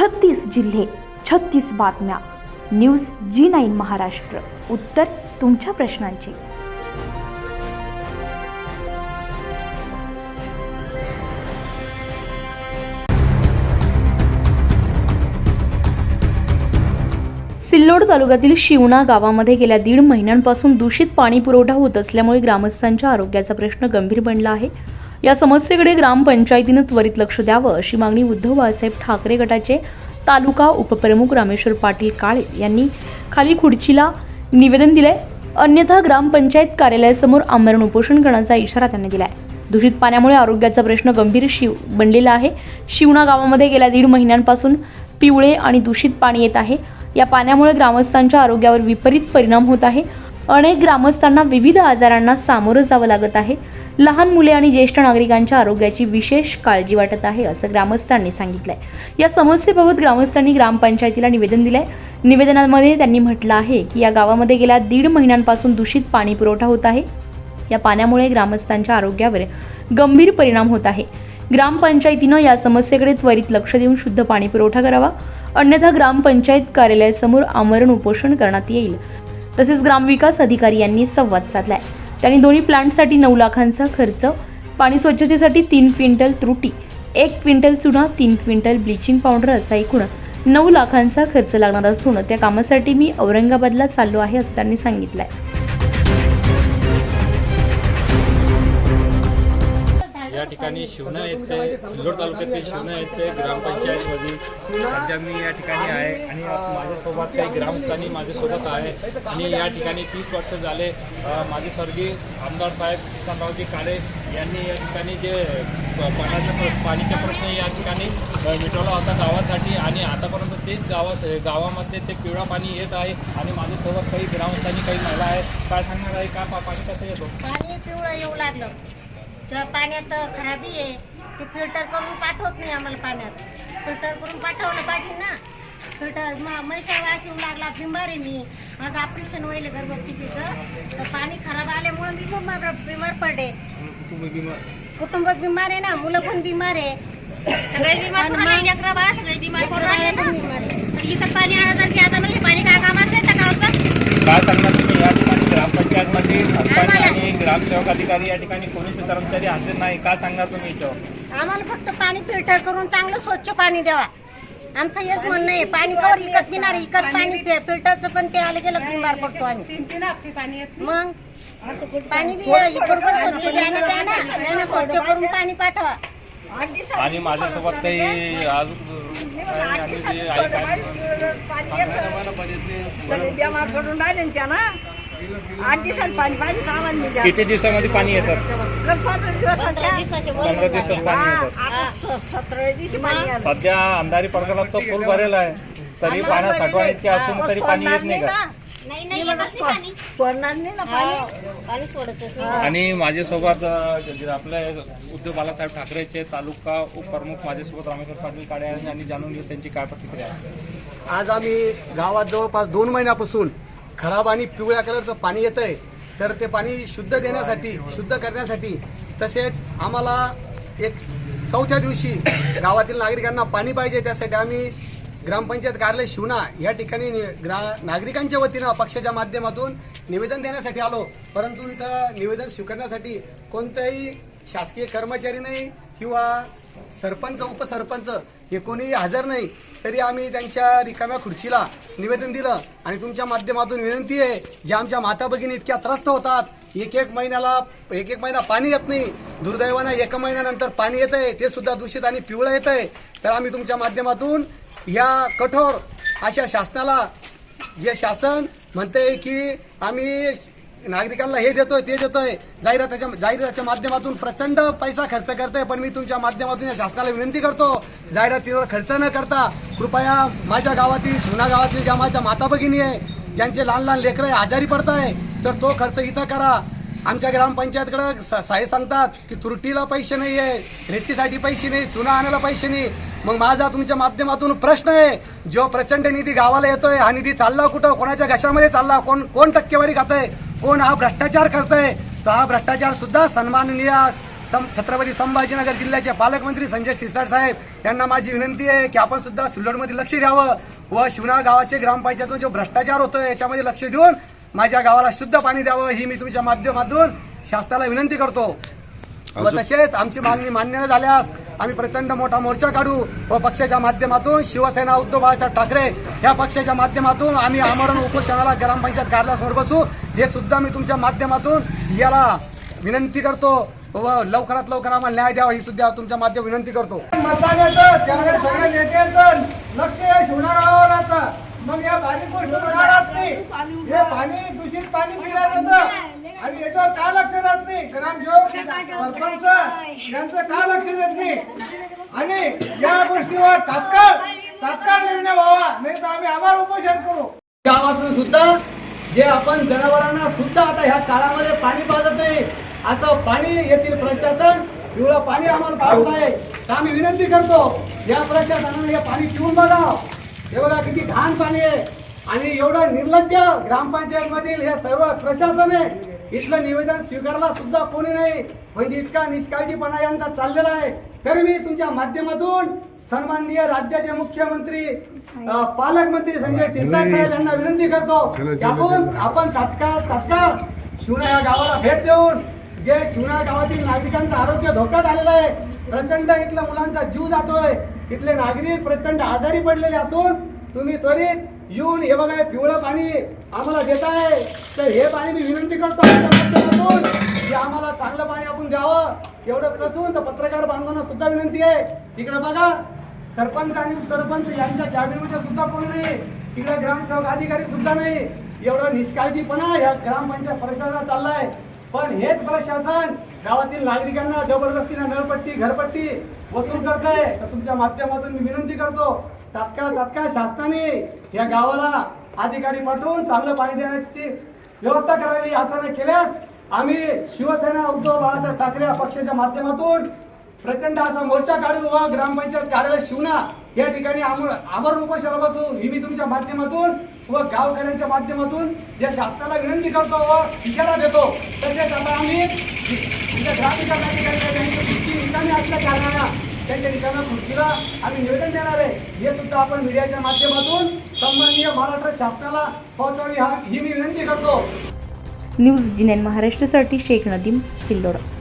छत्तीस जिल्हे छत्तीस बातम्या. News Zee nine Maharashtra. उत्तर तुमच्या प्रश्नांची. सिल्लोड तालुक्यातील शिवणा गावामध्ये गेल्या दीड महिन्यांपासून दूषित पाणी पुरवठा होत असल्यामुळे ग्रामस्थांच्या आरोग्याचा प्रश्न गंभीर बनला आहे. या समस्येकडे ग्रामपंचायतीनं त्वरित लक्ष द्यावं अशी मागणी उद्धव बाळासाहेब ठाकरे गटाचे तालुका उपप्रमुख रामेश्वर पाटील काळे यांनी खाली खुर्चीला निवेदन दिलंय. अन्यथा ग्रामपंचायत कार्यालयासमोर आमरण उपोषण करण्याचा इशारा त्यांनी दिलाय. दूषित पाण्यामुळे आरोग्याचा प्रश्न गंभीर शिव बनलेला आहे. शिवणा गावामध्ये गेल्या दीड महिन्यांपासून पिवळे आणि दूषित पाणी येत आहे. या पाण्यामुळे ग्रामस्थांच्या आरोग्यावर विपरीत परिणाम होत आहे. अनेक ग्रामस्थांना विविध आजारांना सामोरं जावं लागत आहे. लहान मुले आणि ज्येष्ठ नागरिकांच्या आरोग्याची विशेष काळजी वाटत आहे असं ग्रामस्थांनी सांगितलंय. या समस्येबाबत ग्रामस्थांनी ग्रामपंचायतीला निवेदन दिलंय. निवेदनामध्ये त्यांनी म्हटलं आहे की या गावामध्ये गेल्या दीड महिन्यांपासून दूषित पाणी पुरवठा होत आहे. या पाण्यामुळे ग्रामस्थांच्या आरोग्यावर गंभीर परिणाम होत आहे. ग्रामपंचायतीनं या समस्येकडे त्वरित लक्ष देऊन शुद्ध पाणी पुरवठा करावा. अन्यथा ग्रामपंचायत कार्यालयासमोर आमरण उपोषण करण्यात येईल. तसेच ग्रामविकास अधिकारी यांनी संवाद साधलाय. त्यांनी दोन्ही प्लांटसाठी नऊ लाखांचा खर्च पाणी स्वच्छतेसाठी तीन क्विंटल त्रुटी एक क्विंटल चुना तीन क्विंटल ब्लिचिंग पावडर असा एकूण नऊ लाखांचा खर्च लागणार असून त्या कामासाठी मी औरंगाबादला चाललो आहे असं त्यांनी सांगितलं आहे या ठिकाणी शिवणं येते सिल्लोड तालुक्यातील शिवणं येते ग्रामपंचायतमध्ये सध्या मी या ठिकाणी आहे आणि माझ्यासोबत काही ग्रामस्थांनी माझ्यासोबत आहे. आणि या ठिकाणी तीस वर्ष झाले माझे स्वर्गीय आमदार साहेब किसनरावजी काळे यांनी या ठिकाणी जे पाण्याचा पाणीचा प्रश्न या ठिकाणी मिटवला होता गावासाठी आणि आतापर्यंत तेच गावा गावामध्ये ते पिवळा पाणी येत आहे आणि माझ्यासोबत काही ग्रामस्थांनी काही महिला आहे काय सांगणार आहे? का पाणी कसं येतो? पाणी पिवळं येऊ लागलं. त्या पाण्यात खराबी आहे. ते फिल्टर करून पाठवत नाही आम्हाला पाण्यात. फिल्टर करून पाठवलं पाहिजे ना. फिल्टर मग म्हैसा वास येऊ लागला बिमार आहे मी. माझं ऑपरेशन होईल गर्भवतीचं तर पाणी खराब आल्यामुळे मी बिमार बिमार पडले. कुटुंब बिमार. आहे ना. मुलं पण बिमार आहे. सगळे बिमार सगळे बिमार बिमार आहे. तर इथं पाणी आणत की आता नाही पाणी काय गावचं काय सांगणार तुम्ही? या ठिकाणी ग्रामपंचायतमध्ये सरपंच आणि ग्रामसेवक अधिकारी या ठिकाणी कोणीच कर्मचारी हजर नाही. काय सांगणार तुम्ही याच्यावर? आम्हाला फक्त पाणी फिल्टर करून चांगलं स्वच्छ पाणी द्यावा. आमचं हेच म्हणणं आहे. पाणी कवर विकत पिणार विकत पाणी पे फिल्टरचं पण प्यायला गेलं बिमार पडतो आम्ही. मग? पाणी बी बरोबर स्वच्छ द्या ना स्वच्छ करून पाणी पाठवा. आणि माझ्यासोबत काही अजून आणि जे आहे काय सगळे बेमार पडून राहिले ना त्यांना आठ दिवसांनी पाणी पाहिजे कामाला द्या किती दिवसामध्ये पाणी येतात पंधरा पंधरा दिवसात पाणी येतात आता सतरा दिवशी पाणी आलं. सध्या अंधारी प्रकारात तो पूल भरेला आहे. तरी पाण्यात साठवण इतकी असून तरी पाणी येत नाही का? नाही नाही येतच नाही पाणी. सोडणार नाही ना पाणी? पाणी सोडतच नाही. आणि माझ्यासोबत अ, जे आपले उद्धव बालासाहेब ठाकरेचे तालुका उपप्रमुख माझ्यासोबत रामेश्वर पाटील काळे आहेत आणि जाणून घेऊ त्यांची काय प्रतिक्रिया आहे? आज आम्ही गावात जवळपास दोन महिन्यापासून खराब आणि पिवळ्या कलरचं पाणी येत आहे तर ते पाणी शुद्ध देण्यासाठी शुद्ध करण्यासाठी तसेच आम्हाला एक चौथ्या दिवशी गावातील नागरिकांना पाणी पाहिजे त्यासाठी आम्ही ग्रामपंचायत कार्यालय शिवना या ठिकाणी ग्रा नागरिकांच्या वतीनं पक्षाच्या माध्यमातून निवेदन देण्यासाठी आलो. परंतु इथं निवेदन स्वीकारण्यासाठी कोणतंही शासकीय कर्मचारी नाही किंवा सरपंच उपसरपंच हे कोणी हजर नाही तरी आम्ही त्यांच्या रिकाम्या खुर्चीला निवेदन दिलं आणि तुमच्या माध्यमातून विनंती आहे ज्या आमच्या माता भगिनी इतक्या त्रस्त होतात एक एक महिन्याला एक एक महिना पाणी येत नाही दुर्दैवानं एका महिन्यानंतर पाणी येत आहे ते सुद्धा दूषित आणि पिवळं येत आहे तर आम्ही तुमच्या माध्यमातून या कठोर अशा शासनाला जे शासन म्हणते की आम्ही नागरिकांना हे देतोय ते देतोय. जाहिराताच्या जाहिराताच्या माध्यमातून प्रचंड पैसा खर्च करतोय पण मी तुमच्या माध्यमातून या शासनाला विनंती करतो जाहिरातीवर खर्च न करता कृपया माझ्या गावातील सुना गावातील ज्या माझ्या माता भगिनी आहे ज्यांचे लहान लहान लेकरं आहे, आजारी पडताय तर तो खर्च इथं करा. आमच्या ग्रामपंचायतकडं स- साहे सांगतात की तुरटीला पैसे नाही आहे रेतीसाठी पैसे नाही चुना आणायला पैसे नाही. मग माझा तुमच्या माध्यमातून प्रश्न आहे जो प्रचंड निधी गावाला येतोय हा निधी चालला कुठं कोणाच्या घशामध्ये चालला कोण कोण टक्केवारी खातंय? कोण हा भ्रष्टाचार करतोय तर हा भ्रष्टाचार सुद्धा सन्माननीय सं छत्रपती संभाजीनगर जिल्ह्याचे पालकमंत्री संजय शिरसाट साहेब यांना माझी विनंती आहे की आपण सुद्धा सिल्लोडमध्ये लक्ष द्यावं व शिवना गावाचे ग्रामपंचायतून जो भ्रष्टाचार होतोय याच्यामध्ये लक्ष देऊन माझ्या गावाला शुद्ध पाणी द्यावं ही मी तुमच्या माध्यमातून शासनाला विनंती करतो. व तसेच आमची मागणी मान्य न झाल्यास आम्ही प्रचंड मोठा मोर्चा काढू व पक्षाच्या माध्यमातून शिवसेना उद्धव बाळासाहेब ठाकरे या पक्षाच्या माध्यमातून आम्ही आमरण उपोषणाला ग्रामपंचायत कार्यालयासमोर बसू. हे सुद्धा मी तुमच्या माध्यमातून याला विनंती करतो व लवकरात लवकर आम्हाला न्याय द्यावा ही सुद्धा तुमच्या माध्यम विनंती करतो. त्यामुळे सगळ्या नेत्यांचं लक्ष या मग या बारीक गोष्ट का राहत नाही. हे पाणी दूषित पाणी पिण्यात येतं. आणि याच्यावर का लक्ष राहत नाही? ग्रामसेवक सरपंच यांचं का लक्ष देत नाही? आणि या गोष्टीवर तात्काळ तात्काळ निर्णय व्हावा नाही तर आम्ही आभार उपोषण करू. गाव सुद्धा जे आपण जनावरांना सुद्धा आता ह्या काळामध्ये पाणी पाजत नाही असं पाणी येथील प्रशासन पिवळं पाणी आम्हाला पाहत आहे. तर आम्ही विनंती करतो या प्रशासनाने हे पाणी पिऊन बघा. हे बघा किती घाण पाणी आहे. आणि एवढं निर्लज्ज ग्रामपंचायत मधील हे सर्व प्रशासन आहे इथलं निवेदन स्वीकारला सुद्धा कोणी नाही. म्हणजे इतका निष्काळजीपणा यांचा चाललेला आहे. तरी मी तुमच्या माध्यमातून सन्माननीय राज्याचे मुख्यमंत्री पालकमंत्री संजय शिरसाट साहेब यांना विनंती करतो आपण आपण तात्काळ तात्काळ शिवना या गावाला भेट देऊन जे शिवना गावातील नागरिकांचं आरोग्य धोक्यात आलेलं आहे प्रचंड इथल्या मुलांचा जीव जातोय. इथले नागरिक प्रचंड आजारी पडलेले असून तुम्ही त्वरित येऊन हे बघा हे पिवळं पाणी आम्हाला देत आहे तर हे पाणी मी विनंती करतो माध्यमातून की आम्हाला चांगलं पाणी आपण द्यावं. एवढंच नसून तर पत्रकार बांधवांना सुद्धा विनंती आहे. तिकडे बघा सरपंच आणि उपसरपंच यांच्या कॅबिनेटमध्ये सुद्धा कोणी नाही. तिकडे ग्रामसेवक अधिकारी सुद्धा नाही. एवढं निष्काळजीपणा ह्या ग्रामपंचायत प्रशासनात चाललाय. पण हेच प्रशासन गावातील नागरिकांना जबरदस्तीने नळपट्टी घरपट्टी वसूल करत आहे तर तुमच्या माध्यमातून मी विनंती करतो तात्काळ तात्काळ शासनाने या गावाला अधिकारी पाठवून चांगलं पाणी देण्याची व्यवस्था करावी असं नाही केल्यास आम्ही शिवसेना उद्धव बाळासाहेब ठाकरे या पक्षाच्या माध्यमातून प्रचंड असा मोर्चा काढू व ग्रामपंचायत कार्यालय शिवना. या ठिकाणी आम- आमरण उपोषणाला बसू. ही मी तुमच्या माध्यमातून व गावकऱ्यांच्या माध्यमातून या शासनाला विनंती करतो व इशारा देतो. तसेच आता आम्ही इथं खुर्ची रिकामी असल्या कारणाला त्यांच्या रिकाम्या खुर्चीला आम्ही निवेदन देणार आहे. हे सुद्धा आपण मीडियाच्या माध्यमातून सन्माननीय महाराष्ट्र शासनाला पोहोचावी. हा ही मी विनंती करतो. न्यूज जिनेन महाराष्ट्रासाठी शेख नदीम सिल्लोडा.